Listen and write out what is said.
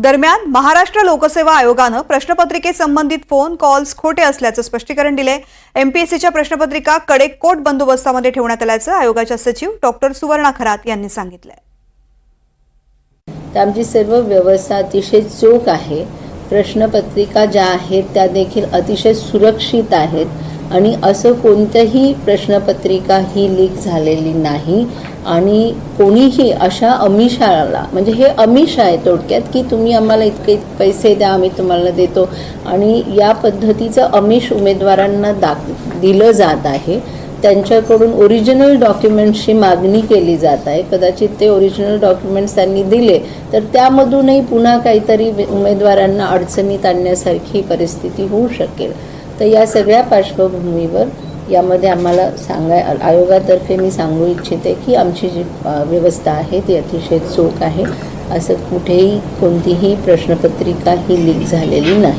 दरम्यान महाराष्ट्र लोकसेवा आयोगानं प्रश्नपत्रिकेसंबंधित फोन कॉल्स खोटे असल्याचं स्पष्टीकरण दिले एमपीएससीच्या प्रश्नपत्रिका कडेकोट बंदोबस्तामध्ये ठेवण्यात आल्याचं आयोगाच्या सचिव डॉक्टर सुवर्णा खरात यांनी सांगितलंय. तर आमची सर्व व्यवस्था अतिशय चोख आहे. प्रश्नपत्रिका ज्या आहेत त्या देखील अतिशय सुरक्षित आहेत. आणि असं कोणतंही प्रश्नपत्रिका ही लीक झालेली नाही. आणि कोणीही अशा अमिषाला म्हणजे हे अमिष आहे थोडक्यात की तुम्ही आम्हाला इतके पैसे द्या आम्ही तुम्हाला देतो. आणि या पद्धतीचं अमिष उमेदवारांना दाख दिलं जात आहे. त्यांच्याकडून ओरिजिनल डॉक्युमेंट्सची मागणी केली जात आहे. कदाचित ते ओरिजिनल डॉक्युमेंट्स त्यांनी दिले तर त्यामधूनही पुन्हा काहीतरी उमेदवारांना अडचणीत आणण्यासारखी परिस्थिती होऊ शकेल. तर या सगळ्या पार्श्वभूमीवर यामध्ये आम्हाला सांगाय आयोगातर्फे मी सांगू इच्छिते की आमची जी व्यवस्था आहे ती अतिशय चोख आहे. असं कुठेही कोणतीही प्रश्नपत्रिका ही लीक झालेली नाही.